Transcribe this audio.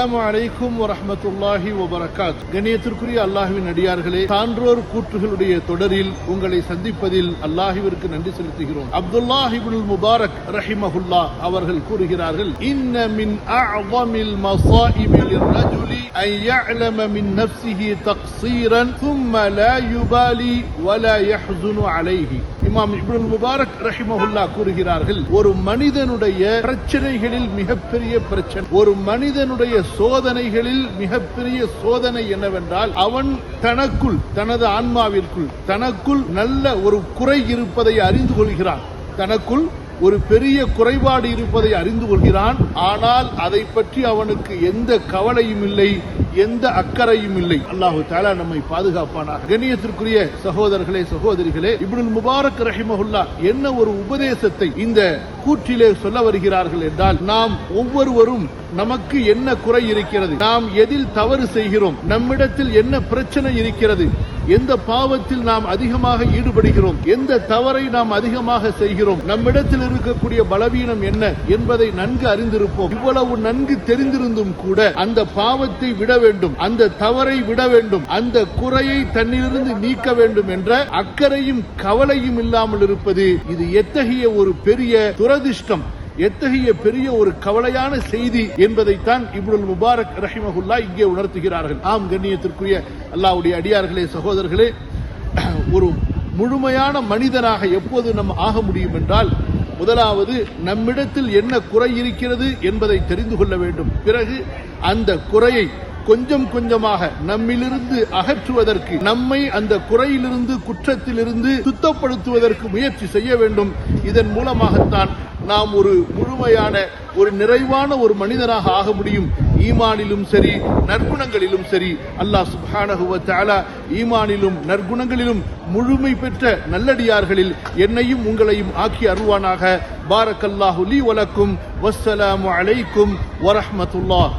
அலைக்கும் வரமத்துல்லாஹி வபரகாத். கணியத்திற்குரிய அல்லாஹுவின் அடியார்களே சான்றோர் கூற்றுகளுடைய தொடரில் உங்களை சந்திப்பதில் அல்லாஹிவிற்கு நன்றி செலுத்துகிறோம். அப்துல்லாஹிபுல் முபாரக் ரஹிமஹுல்லா அவர்கள் கூறுகிறார்கள் இன்ன மின் அஅவமில் மசாஇபில் ரஜுலி أن يعلم من نفسه تقصيرا ثم لا يبالي ولا يحزن عليه இமாம் இப்னு முபாரக் ரஹிமஹுல்லா கூறுகிறார்கள் ஒரு மனிதனுடைய பிரச்சனைகளில் மிகப்பெரிய பிரச்சனை. ஒரு மனிதனுடைய சோதனைகளில் மிகப்பெரிய சோதனை என்னவென்றால் அவன் தனக்குள் தனது ஆன்மாவிற்குள் தனக்குள் நல்ல ஒரு குறை இருப்பதை அறிந்து கொள்கிறான். தனக்குள் ஒரு பெரிய குறைபாடு இருப்பதை அறிந்து கொள்கிறான். ஆனால் அதை பற்றி அவனுக்கு எந்த கவலையும் இல்லை. எந்த அக்கறையும் இல்லை. அல்லாஹு தாலா நம்மை பாதுகாப்பானாக. கண்ணியத்திற்குரிய சகோதரர்களே சகோதரிகளே இப்னுல் முபாரக் ரஹிமஹுல்லா என்ன ஒரு உபதேசத்தை இந்த கூற்றிலே சொல்ல வருகிறார்கள் என்றால் நாம் ஒவ்வொருவரும் நமக்கு என்ன குறை இருக்கிறது நாம் எதில் தவறு செய்கிறோம் நம்மிடத்தில் என்ன பிரச்சனை இருக்கிறது எந்த பாவத்தில் நாம் அதிகமாக ஈடுபடுகிறோம் எந்த தவறை நாம் அதிகமாக செய்கிறோம் நம்மிடத்தில் இருக்கக்கூடிய பலவீனம் என்ன என்பதை நன்கு அறிந்திருப்போம். இவ்வளவு நன்கு தெரிந்திருந்தும் கூட அந்த பாவத்தை விட வேண்டும். அந்த தவறை விட வேண்டும். அந்த குறையை தன்னிலிருந்து நீக்க வேண்டும் என்ற அக்கறையும் கவலையும் இல்லாமல் இருப்பது இது எத்தகைய ஒரு பெரிய துரதிர்ஷ்டம் எத்தகைய பெரிய ஒரு கவலையான செய்தி என்பதைத்தான் இப்னுல் முபாரக் ரஹிமஹுல்லா இங்கே உணர்த்துகிறார்கள். ஆம் கண்ணியத்திற்குரிய அல்லாஹ்வுடைய அடியார்களே சகோதரர்களே ஒரு முழுமையான மனிதனாக எப்போது நம்ம ஆக முடியும் என்றால் முதலாவது நம்மிடத்தில் என்ன குறை இருக்கிறது என்பதை தெரிந்து கொள்ள வேண்டும். பிறகு அந்த குறையை கொஞ்சம் கொஞ்சமாக நம்மிலிருந்து அகற்றுவதற்கு நம்மை அந்த குறையிலிருந்து குற்றத்திலிருந்து சுத்தப்படுத்துவதற்கு முயற்சி செய்ய வேண்டும். இதன் மூலமாகத்தான் நாம் ஒரு முழுமையான ஒரு நிறைவான ஒரு மனிதனாக ஆக முடியும். ஈமானிலும் சரி நற்குணங்களிலும் சரி அல்லாஹ் சுப்ஹானஹு ஈமானிலும் நற்குணங்களிலும் முழுமை பெற்ற நல்லடியார்களில் என்னையும் உங்களையும் ஆக்கி அருவானாக பாரக்கல்லாஹு லீ வலக்கும் வஸ்ஸலாமு அலைக்கும். வரஹமத்துல்லா